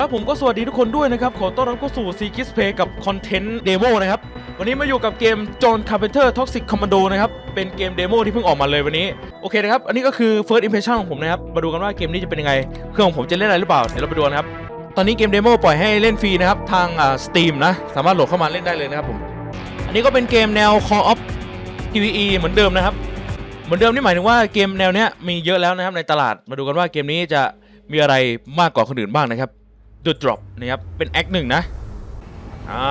ครับผมก็สวัสดีทุกคนด้วยนะครับ ขอต้อนรับเข้าสู่ s e k i s Play กับคอนเทนต์เดโมนะครับ วันนี้มาอยู่กับเกม John Carpenter Toxic Commando นโดนะครับ เป็นเกมเดโมที่เพิ่งออกมาเลยวันนี้ โอเคนะครับ อันนี้ก็คือ First Impression ของผมนะครับ มาดูกันว่าเกมนี้จะเป็นยังไง เครื่องของผมจะเล่นอะไรหรือเปล่า เดี๋ยวเราไปดูนะครับ ตอนนี้เกมเดโมปล่อยให้เล่นฟรีนะครับ ทางอ่า Steam นะ สามารถโหลดเข้ามาเล่นได้เลยนะครับผม อันนี้ก็เป็นเกมแนว Call of PvE เหมือนเดิมนะครับ เหมือนเดิมนี่หมายถึงว่าเกมแนวเนี้ยมีเยอะแล้วนะครับในตลาด มาดูกันว่าเกมนี้จะมีอะไรมากกว่าคนอื่นบ้างนะครับ The Drop นะครับ เป็นแอคหนึ่งนะ อ่า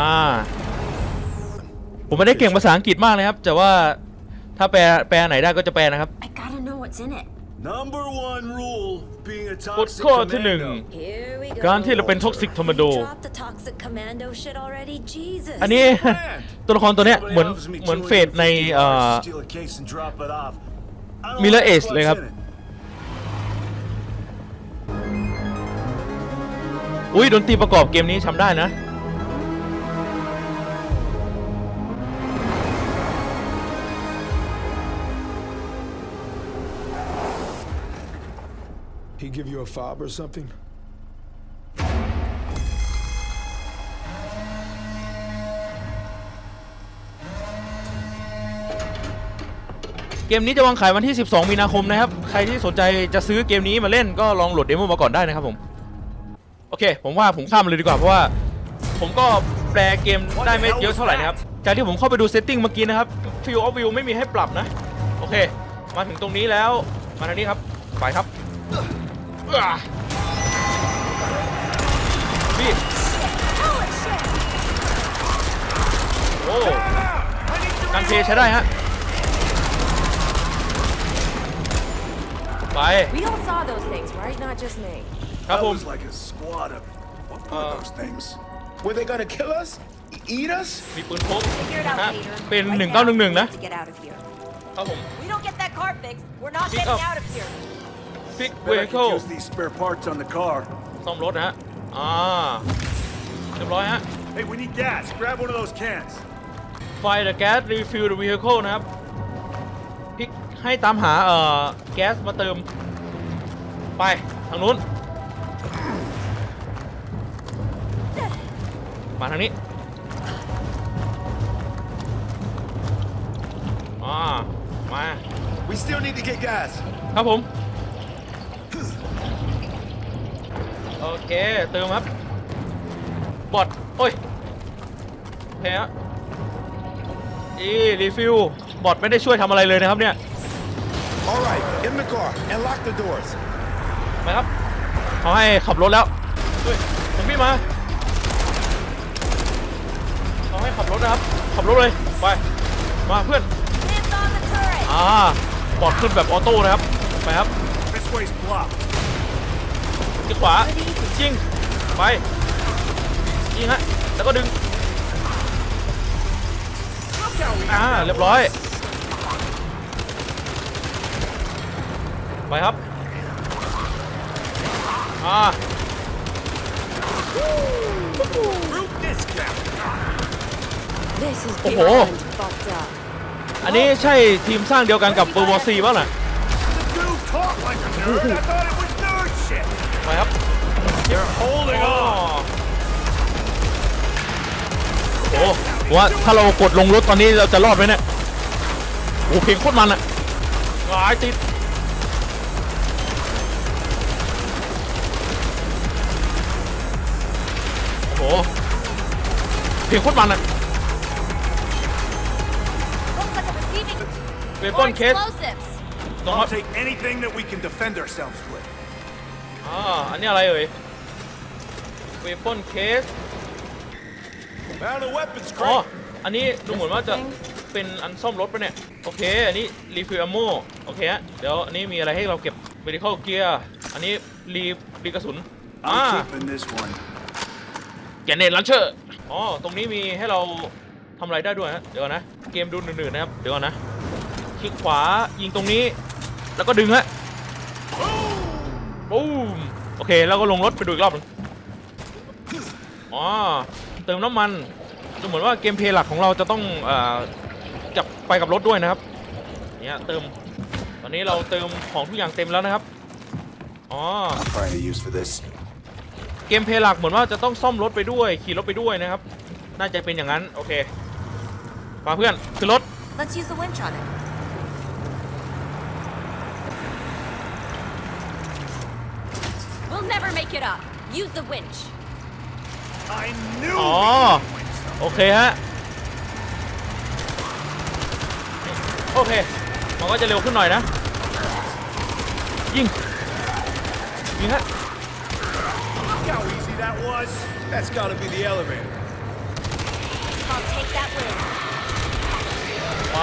ผมไม่ได้เก่งภาษาอังกฤษมากนะครับ แต่ว่าถ้าแปลแปลไหนได้ก็จะแปลนะครับ I gotta know what's in it. Number one rule being a กฎ toxic ข้อที่หนึ่ง commando. Here we go. การที่เราเป็น Toxic Commando Drop the toxic commando shit already, Jesus. อันนี้ ตัวละครตัวเนี้ย เหมือน Somebody offers me เหมือน $250 เฟดในเอ่อ to steal a case and drop it off. I don't Miller like Ace what's เลยครับ in it. อุ้ยดนตรีประกอบเกมนี้ทำได้นะ He give you a fob or something? เกมนี้จะวางขายวันที่ 12 มีนาคมนะครับ ใครที่สนใจจะซื้อเกมนี้มาเล่นก็ลองโหลดเดโมมาก่อนได้นะครับผม โอเค ผมว่าผมข้ามเลยดีกว่าเพราะว่า ผมก็แปลเกมได้ไม่เยอะเท่าไหร่นะครับจากที่ผมเข้าไปดูเซตติ้งเมื่อกี้นะครับ Field of View ไม่มีให้ปรับนะ โอเค มาถึงตรงนี้แล้วมาทางนี้ครับไปครับอะพี่โอ้การเพลย์ใช้ได้ฮะไป We all saw those things, right? Not just me. ครับ That ผม was like a squad of what were Uh, those things? Were they gonna kill us? E- Eat us? มีปืนพก Figure it นะ out ฮะ later. เป็น Right now, 1911 นะ we need to get out of here. ครับผม We don't get that car fixed. We're not Pick getting up. out of here. ฟิก Bet เว I เคิล could use these spare parts on the car. ซ่อมรถนะฮะ อ่า เรียบร้อยฮะ Hey, we need gas. Grab one of those cans. ไฟ the gas refill the vehicle นะครับพลิกให้ตามหาเอ่อแก๊สมาเติม ไป ทางนู้น มาทางนี้อ่ามา We still need to get gas. ครับผม โอเค เติมครับ บอดโอ้ยแพ้อีรีฟิลบอดไม่ได้ช่วยทำอะไรเลยนะครับเนี่ย All right, in the car and lock the doors. ไปครับเขาให้ขับรถแล้วเฮ้ยผมพี่มาเขาให้ขับรถนะครับ ขับรถเลยไป มาเพื่อน Hands on the turret. อ่าบอดขึ้นแบบออโต้นะครับ ไปครับ This way's blocked. ที่ขวายิงไปยิงฮะแล้วก็ดึง อ่า เรียบร้อย ไปครับ อ่า Root discount. This is Oh. beyond fucked up. อันนี้ใช่ทีมสร้างเดียวกันกับ World War C ป่ะน่ะ The dude talk like a nerd. I thought it was nerd shit. ไปครับ They're holding อ๋อ on. โอ้โหผมว่าถ้าเรากดลงรถตอนนี้เราจะรอดไหมเนี่ยโอ้เพลงโคตรมันอะหายติดโอ้โหเพลงโคตรมันอะ เวปอนเคส explosives. ตรงครั I'll บ take anything that we can defend ourselves with. อ่าอันนี้อะไรเอ่ยเวปอนเคส Found a weapons อ๋อ crate. อันนี้ดูเหมือนว่าจะเป็นอันซ่อมรถปะเนี่ย โอเค อันนี้รีฟิลอโมโอเคฮะ เดี๋ยวอันนี้มีอะไรให้เราเก็บ medical gear อันนี้รีรีกระสุน อ่า I'm keeping this one. แกนเนตลันเชอร์ อ๋อ ตรงนี้มีให้เราทำอะไรได้ด้วยฮะ เดี๋ยวก่อนนะ เกมดูหนื่นๆนะครับ เดี๋ยวก่อนนะ คลิกขวายิงตรงนี้ แล้วก็ดึงฮะบูมโอเคแล้วก็ลงรถไปดูอีกรอบหนึงอ๋อเติมน้ำมันดูเหมือนว่าเกมเพลย์หลักของเราจะต้องอจับไปกับรถด้วยนะครับเนี่ยเติมตอนนี้เราเติมของทุกอย่างเต็มแล้วนะครับอ๋อ for this. เกมเพลย์หลักเหมือนว่าจะต้องซ่อมรถไปด้วย ขี่รถไปด้วยนะครับ น่าจะเป็นอย่างนั้น โอเคมาเพื่อนขึ้นรถ Let's use the winch on it. We'll never make it up. Use the winch. I knew อ๋อ we could win some. โอเคฮะ โอเค มันก็จะเร็วขึ้นหน่อยนะ ยิง ยิงฮะ Look how easy that was. That's gotta be the elevator. I'll take that win. ไป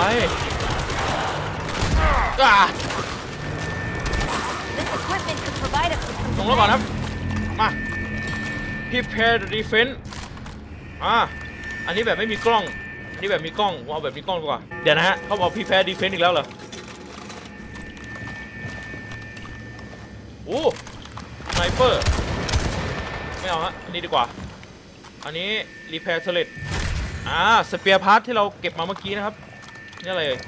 อ่า This equipment could provide us with some ลงแล้วก่อนครับ defense. มา prepare the defense อ่าอันนี้แบบไม่มีกล้อง อันนี้แบบมีกล้องผมเอาแบบมีกล้องดีกว่า เดี๋ยวนะฮะ เขาบอก prepare defense อีกแล้วเหรอ โอ้สไนเปอร์ ไม่เอาฮะ อันนี้ดีกว่า อันนี้ repair turret อ่า สเปียร์พาร์ทที่เราเก็บมาเมื่อกี้นะครับ นี่อะไรเอ่ย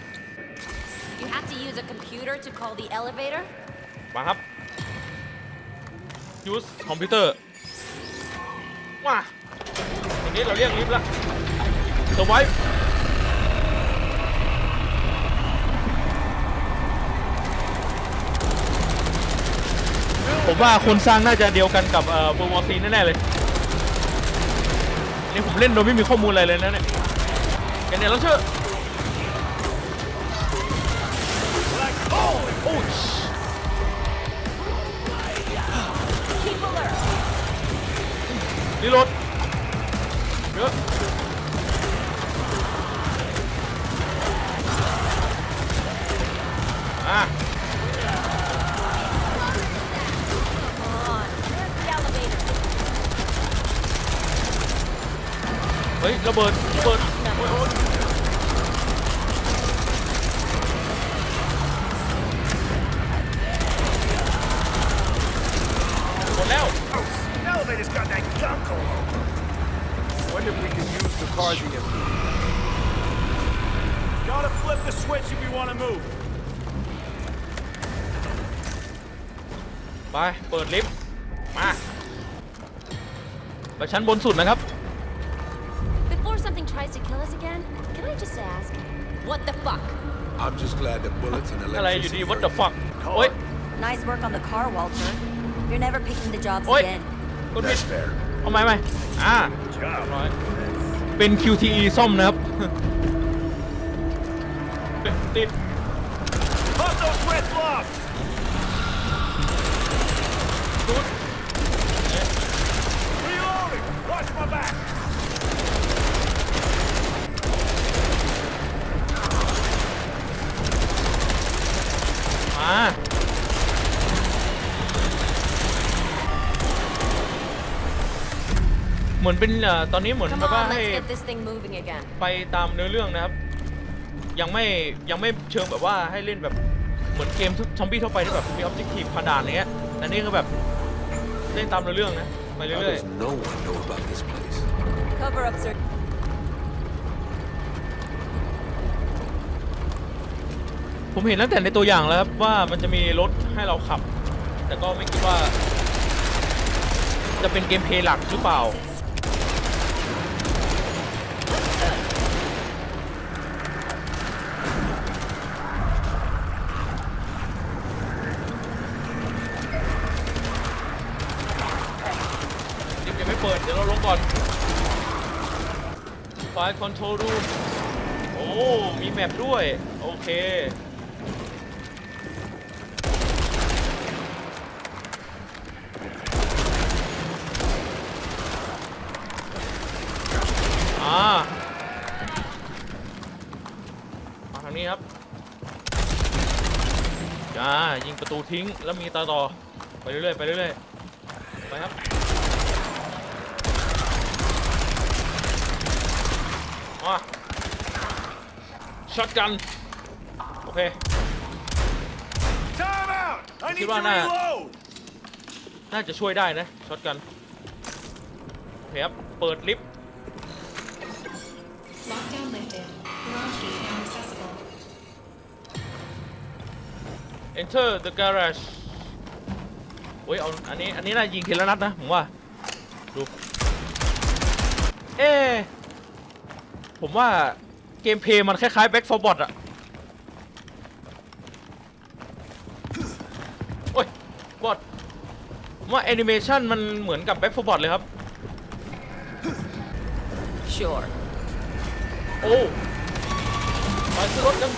You have to use a computer to call the elevator? มาครับ use คอมพิวเตอร์มาทีนี้เราเรียกลิฟต์ละเซอร์ไวผมว่าคนสร้างน่าจะเดียวกันกับเอ่อเวอร์วอซีแน่ๆเลยนี่ผมเล่นโดยไม่มีข้อมูลอะไรเลยนะเนี่ยแกเนี่ยแล้วเชื่อ Like, holy โอ้ รีโหลด ไปเปิดลิฟต์มาไปชั้นบนสุดนะครับ Before something tries to kill us again, can I just ask, what the fuck? I'm just glad the bullets and อะไรอยู่ดี electricity. what the fuck โอ้ย Nice work on the car, Walter. You're never picking the jobs Oi. again. กดผิด That's fair. เอาไหมไหมอ่า Job. ร้อยเป็น QTE ซ่อมนะครับ ติด Pop those red gloves. ชุด Reloading. Watch my back. มา เห มือนเป็นเอ่อตอนนี้เหมือน Come แบบว่า on, ให้ let's get this thing moving again. ไปตามเนื้อเรื่องนะครับ ยังไม่ยังไม่เชิงแบบว่าให้เล่นแบบเหมือนเกมทุกซอมบี้ทั่วไปที่แบบมีออบเจกตีฟผ่านด่านอะไรเงี้ยแต่นี่ก็แบบเล่นตามเนื้อเรื่องนะไป How เรื่อย does no one know about this place? Cover up, sir. ๆผมเห็นตั้งแต่ในตัวอย่างแล้วครับว่ามันจะมีรถให้เราขับ แต่ก็ไม่คิดว่า จะเป็นเกมเพลย์หลักหรือเปล่าลิฟต์ยังไม่เปิด เดี๋ยวเราลงก่อน ไฟคอนโทรลรูมโอ้ มีแมปด้วย โอเค อ่ามาทางนี้ครับจ้ายิงประตูทิ้งแล้วมีต่อต่อ ไปเรื่อยๆ ไปเรื่อยๆ ไปครับ มาช็อตกัน โอเค Time out. I need to Come on now. reload. น่าจะช่วยได้นะช็อตกันโอเคครับเปิดลิฟต์ Lockdown lifted. Garage gate now accessible. enter the garage โอ้ยเอาอันนี้อันนี้น่ายิงทีละนัดนะผมว่า ดู เอ๊ะ ผมว่าเกมเพลย์มันคล้ายๆ Back 4 Bot อะโอ้ยบอทผมว่าแอนิเมชันมันเหมือนกับ Back 4 Bot เลยครับ Sure. โอ้ไปซื้อรถกัน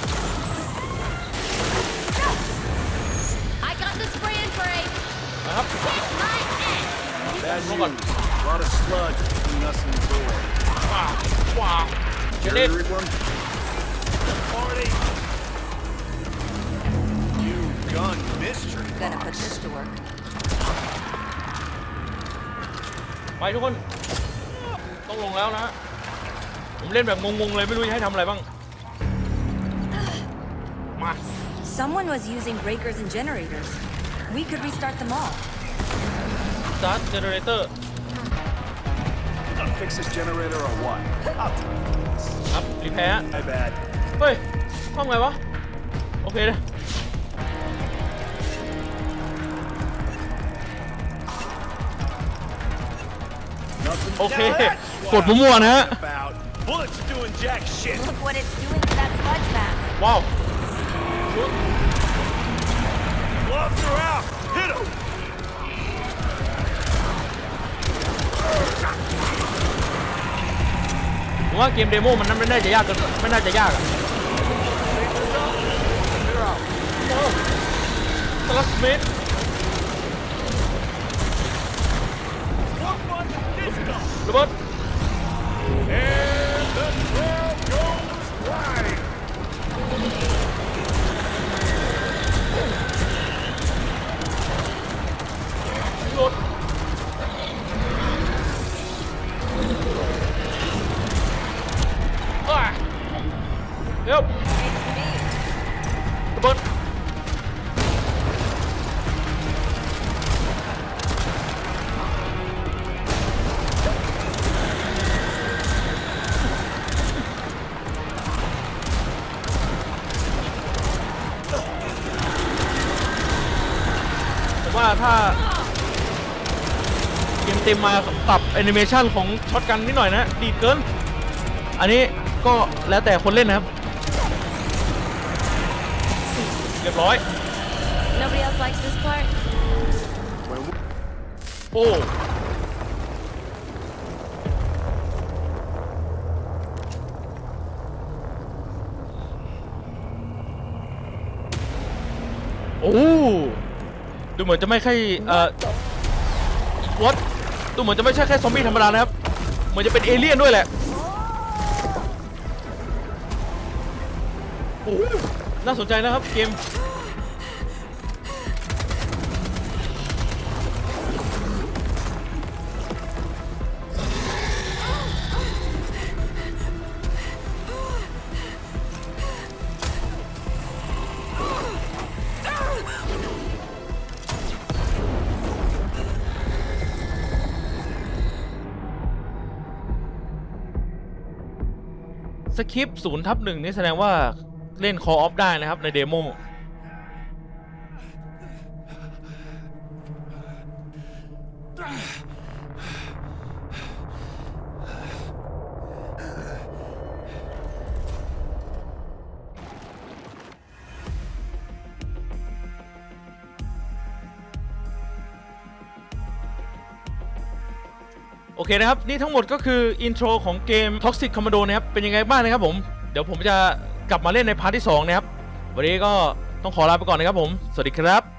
I got the spray and pray. นะครับ My ass. Bad Hold on. news. A lot of sludge between us and the door. ว้าวว้าว เจ Here, เน็ต everyone. Party. You gun mystery Gonna put box. this to work. ไปทุกคน ต้องลงแล้วนะฮะผมเล่นแบบงงๆเลยไม่รู้จะให้ทำอะไรบ้าง มา Someone was using breakers and generators. We could restart them all. สต fix this generator or what? I'll do this. ครับ รีแพร์ My bad. เฮ้ยห้องไงวะ โอเคเลย Nothing. โอเค Now that's กด what I'm มั่วๆนะฮะ about. Bullets doing jack shit. Look what it's doing to that sludge mask. ว้าว Gloves are out. Hit him. ผมว่าเกมเดโมมันนั้นไม่น่าจะยากเกินไม่น่าจะยากอะสลักเมตร What was disco? ระเบิดรถ เร็วระเบิดผมว่าถ้าเกมเต็มมาปรับแอนิเมชันของช็อตกันนิดหน่อยนะ ดีเกิน อันนี้ก็แล้วแต่คนเล่นนะครับ เรียบร้อย Nobody else likes this part? When we โอ้โอ้ดูเหมือนจะไม่ใช่เอ่อวอตดูเหมือนจะไม่ใช่แค่ซอมบี้ธรรมดานะครับ เหมือนจะเป็นเอเลี่ยนด้วยแหละโอ้ น่าสนใจนะครับเกมสคริปต์ศูนย์ทับหนึ่งนี่แสดงว่า เล่น Call of ได้นะครับในเดโมโอเคนะครับ นี่ทั้งหมดก็คืออินโทรของเกม Toxic Commando นะครับ เป็นยังไงบ้างนะครับผม เดี๋ยวผมจะ กลับมาเล่นในพาร์ทที่2นะครับ วันนี้ก็ต้องขอลาไปก่อนนะครับผม สวัสดีครับ